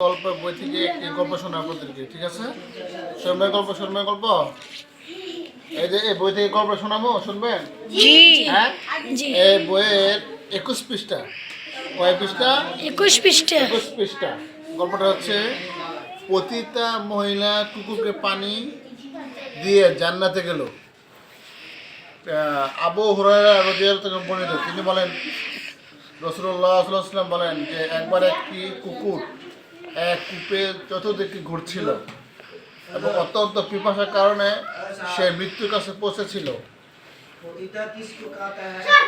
গল্প বই থেকে একটি গল্প শোনা আপনাদেরকে ঠিক আছে? শর্ময় গল্প শর্ময় গল্প? এই যে এই বই থেকে গল্প শোনাবো শুনবেন? হ্যাঁ? এই বইয়ের একুশ পৃষ্ঠা। কয় পৃষ্ঠা? একুশ পৃষ্ঠা। একুশ পৃষ্ঠা। গল্পটা হচ্ছে পতিতা মহিলা কুকুরকে পানি দিয়ে জান্নাতে গেল। আবু হুরায়রা রাদিয়াল্লাহু থেকে বর্ণিত তিনি বলেন রসুল্লাহ সাল্লাম বলেন যে একবার একটি কুকুর এক কূপে চতুর্দিকে ঘুরছিল এবং অত্যন্ত পিপাসার কারণে সে মৃত্যুর কাছে পৌঁছেছিল।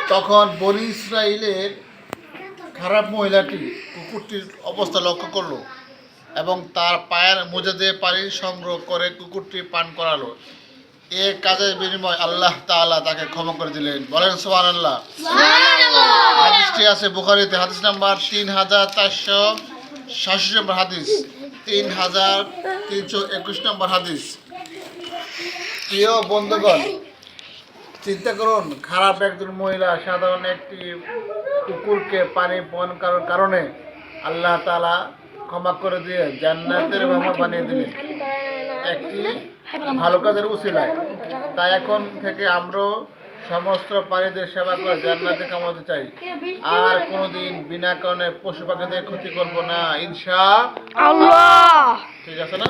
তখন বনি ইসরায়েলের খারাপ মহিলাটি কুকুরটির অবস্থা লক্ষ্য করল এবং তার পায়ের মোজা দিয়ে পানি সংগ্রহ করে কুকুরটি পান করালো। এ কাজের বিনিময় আল্লাহ তাআলা তাকে ক্ষমা করে দিলেন। বলেন সোহান আল্লাহ আছে বুখারিতে হাদিস নাম্বার তিন হাজার চারশো সাতষট্টি নম্বর হাদিস, তিন হাজার তিনশো একুশ নম্বর হাদিস। প্রিয় বন্ধুগণ, চিন্তা করুন, খারাপ একজন মহিলা সাধারণ একটি কুকুরকে পানি পান করার কারণে আল্লাহ তালা ক্ষমা করে দিয়ে জান্নাতের ব্যবহার বানিয়ে দিলেন। একটি ভালো কাজের উচিলায় তাই এখন থেকে আমরাও সমস্ত প্রাণীদের সেবা করে জান্নাতে কামাতে চাই। আর কোনদিন বিনা কারণে পশু পাখিদের ক্ষতি করব না ইনশা আল্লাহ। ঠিক আছে না?